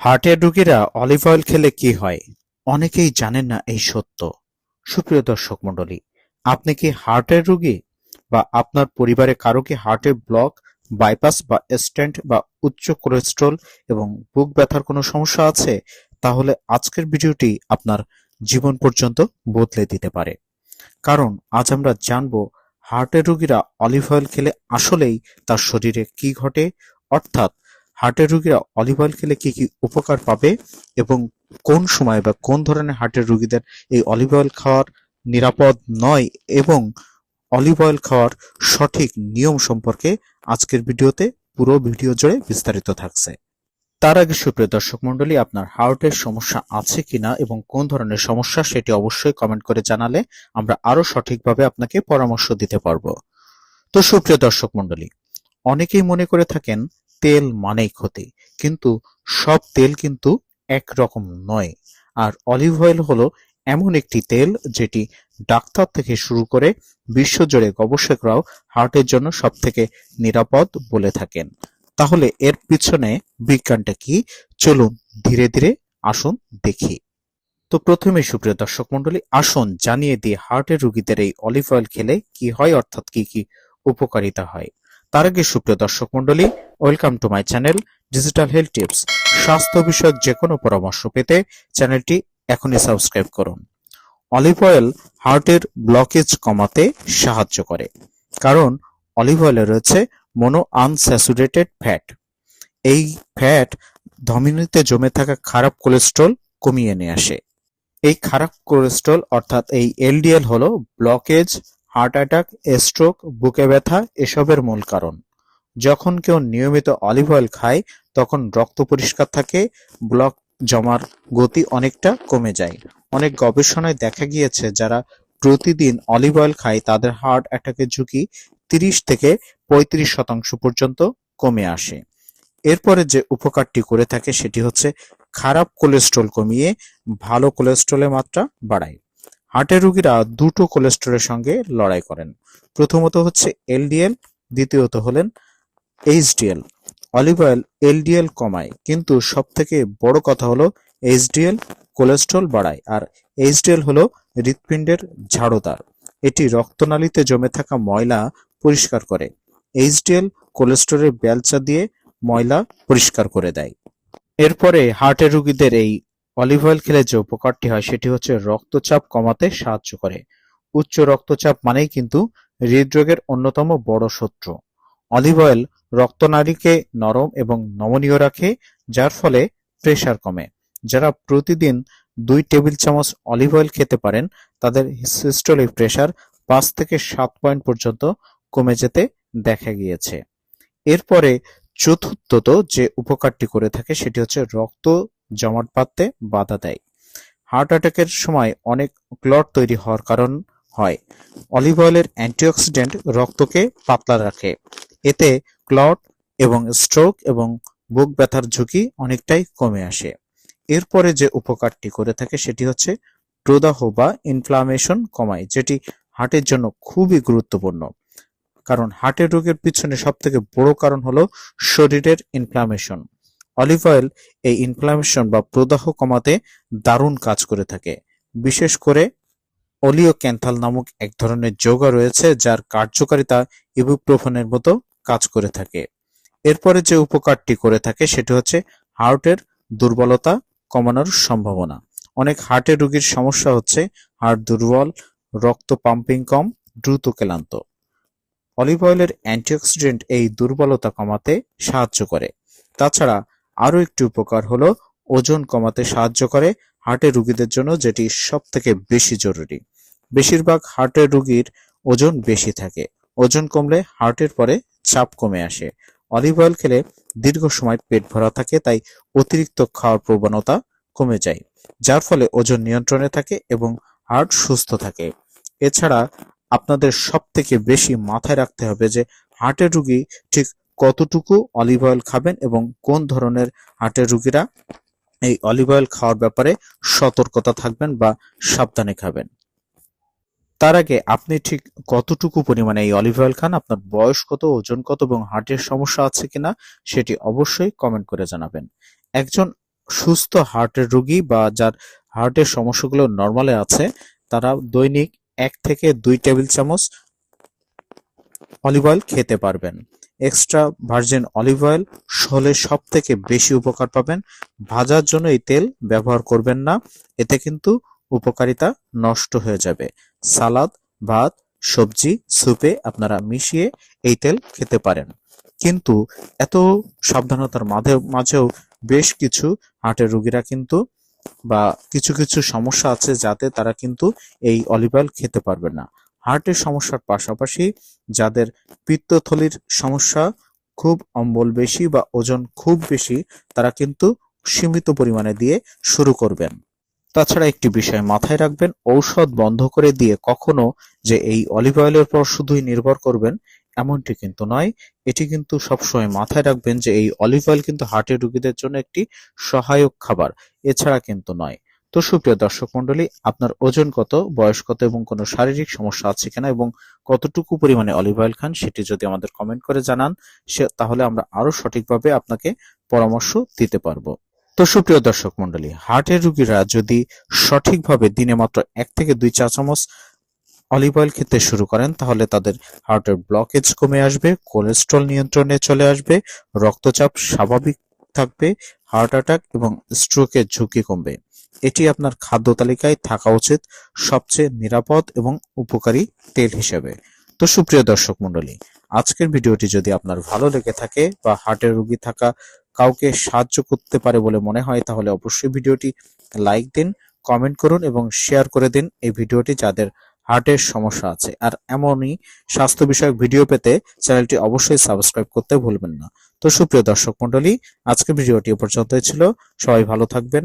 হার্টের রোগীরা olive oil খেলে কি হয়? অনেকেই জানেন না এই সত্য। সুপ্রিয় দর্শক মণ্ডলী, আপনি কি হার্টের রোগী বা আপনার পরিবারে কারও কি হার্টের ব্লক, বাইপাস বা স্ট্যান্ট বা উচ্চ কোলেস্ট্রল এবং বুক ব্যথার কোনো সমস্যা আছে? তাহলে আজকের ভিডিওটি আপনার জীবন পর্যন্ত বদলে দিতে পারে। কারণ আজ আমরা জানব হার্টের রোগীরা অলিভ অয়েল খেলে আসলেই তার শরীরে কি ঘটে, অর্থাৎ হার্টের রোগীরা অলিভ অয়েল খেলে কি কি উপকার পাবে এবং কোন সময় বা কোন ধরনের হার্টের রোগীদের এই অলিভ অয়েল খাওয়ার নিরাপদ নয় এবং অলিভ অয়েল খাওয়ার সঠিক নিয়ম সম্পর্কে আজকের ভিডিওতে পুরো ভিডিও জুড়ে বিস্তারিত থাকছে। তার আগে সুপ্রিয় দর্শক মণ্ডলী, আপনার হার্টের সমস্যা আছে কিনা এবং কোন ধরনের সমস্যা সেটি অবশ্যই কমেন্ট করে জানালে আমরা আরও সঠিকভাবে আপনাকে পরামর্শ দিতে পারব। তো সুপ্রিয় দর্শক মণ্ডলী, অনেকেই মনে করে থাকেন তেল মানেই ক্ষতি। কিন্তু সব তেল কিন্তু একরকম নয়। আর অলিভ অয়েল হলো এমন একটি তেল যেটি ডাক্তার থেকে শুরু করে বিশ্বজুড়ে গবেষকরাও হার্টের জন্য সব থেকে নিরাপদ বলে থাকেন। তাহলে এর পিছনে বিজ্ঞানটা কি? চলুন ধীরে ধীরে আসুন দেখি। তো প্রথমে সুপ্রিয় দর্শক মন্ডলী আসুন জানিয়ে দিয়ে হার্টের রোগীদের এই অলিভ অয়েল খেলে কি হয়, অর্থাৎ কি কি উপকারিতা হয়। তার আগে সুপ্রিয় দর্শক মন্ডলী welcome to my channel digital health tips স্বাস্থ্য বিষয়ক যে কোনো পরামর্শ পেতে চ্যানেলটি এখনই সাবস্ক্রাইব করুন। অলিভ অয়েল হার্টের ব্লকেজ কমাতে সাহায্য করে, কারণ অলিভ অয়েলে রয়েছে মনো আনস্যাচুরেটেড ফ্যাট এই ফ্যাট ধমনীতে জমে থাকা খারাপ কোলেস্ট্রল কমিয়ে নিয়ে আসে। এই খারাপ কোলেস্ট্রল অর্থাৎ এই এলডিএল হলো ব্লকেজ হার্ট অ্যাটাক, স্ট্রোক, বুকে ব্যথা এসবের মূল কারণ। যখন কেউ নিয়মিত অলিভ অয়েল খায়, তখন রক্ত পরিষ্কার থাকে, ব্লক জমার গতি অনেকটা কমে যায়। অনেক গবেষণায় দেখা গিয়েছে, যারা প্রতিদিন অলিভ অয়েল খায়, তাদের হার্ট অ্যাটাকের ঝুঁকি তিরিশ থেকে পঁয়ত্রিশ শতাংশ পর্যন্ত কমে আসে। এরপরে যে উপকারটি করে থাকে, সেটি হচ্ছে খারাপ কোলেস্ট্রল কমিয়ে ভালো কোলেস্ট্রলের মাত্রা বাড়ায়। হার্টের রোগীরা দুটো কোলেস্ট্রলের সঙ্গে লড়াই করেন। প্রথমত হচ্ছে এলডিএল, দ্বিতীয়ত হলেন এইচডিএল। অলিভ অয়েল এলডিএল কমায়, কিন্তু সব থেকে বড় কথা হলো এইচডিএল কোলেস্ট্রল বাড়ায়, আর এইচডিএল হলো হৃৎপিণ্ডের ঝাড়ুদার। এটি রক্তনালীতে জমে থাকা ময়লা পরিষ্কার করে। এইচডিএল কোলেস্ট্রলের বেলচা দিয়ে ময়লা পরিষ্কার করে দেয়। এরপরে হার্টের রোগীদের এই অলিভ অয়েল খেলে যে উপকারটি হয় সেটি হচ্ছে রক্তচাপ কমাতে সাহায্য করে। উচ্চ রক্তচাপ মানেই কিন্তু হৃদরোগের অন্যতম বড় শত্রু। অলিভ অয়েল রক্তনালীকে নরম এবং নমনীয় রাখে, যার ফলে প্রেশার কমে। যারা প্রতিদিন দুই টেবিল চামচ অলিভ অয়েল খেতে পারেন, তাদের সিস্টোলিক প্রেশার পাঁচ থেকে সাত পয়েন্ট পর্যন্ত কমে যেতে দেখা গিয়েছে। এরপরে চতুর্থত যে উপকারটি করে থাকে সেটি হচ্ছে রক্ত জমাট বাঁধতে বাধা দেয়। হার্ট অ্যাটাকের সময় অনেক ক্লট তৈরি হওয়ার কারণ হয়। অলিভ অয়েলের অ্যান্টিঅক্সিডেন্ট রক্তকে পাতলা রাখে। এতে ক্লট এবং স্ট্রোক এবং বুক ব্যথার ঝুঁকি অনেকটাই কমে আসে। এরপরে যে উপকারটি করে থাকে সেটি হচ্ছে প্রদাহ বা ইনফ্লামেশন কমায়, যেটি হার্টের জন্য খুবই গুরুত্বপূর্ণ। কারণ হার্টের রোগের পিছনে সব থেকে বড় কারণ হলো শরীরের ইনফ্লামেশন অলিভ অয়েল এই ইনফ্লামেশন বা প্রদাহ কমাতে দারুণ কাজ করে থাকে। বিশেষ করে অলিও ক্যান্থাল নামক এক ধরনের যোগা রয়েছে যার কার্যকারিতা ইবুপ্রোফেনের মতো কাজ করে থাকে। এরপরে যে উপকারটি করে থাকে সেটি হচ্ছে হার্টের দুর্বলতা কমানোর সম্ভাবনা। অনেক হার্টের রোগীর সমস্যা হচ্ছে হার্ট দুর্বল, রক্ত পাম্পিং কম, দ্রুত ক্লান্ত। অলিভ অয়েলের অ্যান্টিঅক্সিডেন্ট এই দুর্বলতা কমাতে সাহায্য করে। তাছাড়া আরও একটি উপকার হলো ওজন কমাতে সাহায্য করে হার্টের রোগীদের জন্য যেটি সব থেকে বেশি জরুরি। বেশিরভাগ হার্টের রোগীর ওজন বেশি থাকে। ওজন কমলে হার্টের পরে চাপ কমে আসে। অলিভ অয়েল খেলে দীর্ঘ সময় পেট ভরা থাকে, তাই অতিরিক্ত খাওয়ার প্রবণতা কমে যায়, যার ফলে ওজন নিয়ন্ত্রণে থাকে এবং হার্ট সুস্থ থাকে। এছাড়া আপনাদের সব থেকে বেশি মাথায় রাখতে হবে যে হার্টের রুগী ঠিক কতটুকু অলিভ অয়েল খাবেন এবং কোন ধরনের হার্টের রুগীরা এই অলিভ অয়েল খাওয়ার ব্যাপারে সতর্কতা থাকবেন বা সাবধানে খাবেন? তার আগে আপনি ঠিক কতটুকু পরিমাণে এই অলিভ অয়েল খান, আপনার বয়স কত, ওজন কত এবং হার্টের সমস্যা আছে কিনা সেটি অবশ্যই কমেন্ট করে জানাবেন। একজন সুস্থ হার্টের রোগী বা যার হার্টের সমস্যাগুলো নর্মালে আছে, তারা দৈনিক এক থেকে দুই টেবিল চামচ অলিভ অয়েল খেতে পারবেন। এক্সট্রা ভার্জিন অলিভ অয়েল হলে সব থেকে বেশি উপকার পাবেন। ভাজার জন্য এই তেল ব্যবহার করবেন না। এতে কিন্তু উপকারিতা নষ্ট হয়ে যাবে। সালাদ, ভাত, সবজি, স্যুপে আপনারা মিশিয়ে এই তেল খেতে পারেন। কিন্তু এত সাবধানতার মাঝে মাঝেও বেশ কিছু হার্টের রোগীরা কিন্তু বা কিছু কিছু সমস্যা আছে যাতে তারা কিন্তু এই অলিভ অয়েল খেতে পারবে না। হার্টের সমস্যার পাশাপাশি যাদের পিত্তথলির সমস্যা খুব অম্বল বেশি বা ওজন খুব বেশি, তারা কিন্তু সীমিত পরিমাণে দিয়ে শুরু করবেন। তাছাড়া একটি বিষয় মাথায় রাখবেন, ঔষধ বন্ধ করে দিয়ে কখনো যে এই অলিভ অয়েলের পর শুধুই নির্ভর করবেন, এমনটি কিন্তু নয়। এটি কিন্তু সবসময় মাথায় রাখবেন যে এই অলিভ অয়েল কিন্তু হার্টের রোগীদের জন্য একটি সহায়ক খাবার, এছাড়া কিন্তু নয়। তো সুপ্রিয় দর্শক মন্ডলী আপনার ওজন কত, বয়স কত এবং কোনো শারীরিক সমস্যা আছে কিনা এবং কতটুকু পরিমাণে অলিভ অয়েল খান সেটি যদি আমাদের কমেন্ট করে জানান, সে তাহলে আমরা আরও সঠিকভাবে আপনাকে পরামর্শ দিতে পারব। তো সুপ্রিয় দর্শক মন্ডলী হার্টের রোগীরা যদি সঠিকভাবে দিনে মাত্র এক থেকে দুই চা চামচ অলিভ অয়েল খেতে শুরু করেন, তাহলে তাদের হার্টের ব্লকেজ কমে আসবে কোলেস্ট্রল নিয়ন্ত্রণে চলে আসবে, রক্তচাপ স্বাভাবিক থাকবে হার্ট অ্যাটাক এবং স্ট্রোকের ঝুঁকি কমবে। এটি আপনার খাদ্য তালিকায় থাকা উচিত সবচেয়ে নিরাপদ এবং উপকারী তেল হিসেবে। তো সুপ্রিয় দর্শক মন্ডলী আজকের ভিডিওটি যদি আপনার ভালো লেগে থাকে বা হার্টের রোগী থাকা কাউকে সাহায্য করতে পারে বলে মনে হয়, তাহলে অবশ্যই ভিডিওটি লাইক দিন, কমেন্ট করুন এবং শেয়ার করে দিন এই ভিডিওটি যাদের হার্টের সমস্যা আছে। আর এমনই স্বাস্থ্য বিষয়ক ভিডিও পেতে চ্যানেলটি অবশ্যই সাবস্ক্রাইব করতে ভুলবেন না। তো সুপ্রিয় দর্শক মন্ডলী আজকের ভিডিওটি পর্যন্তই ছিল। সবাই ভালো থাকবেন।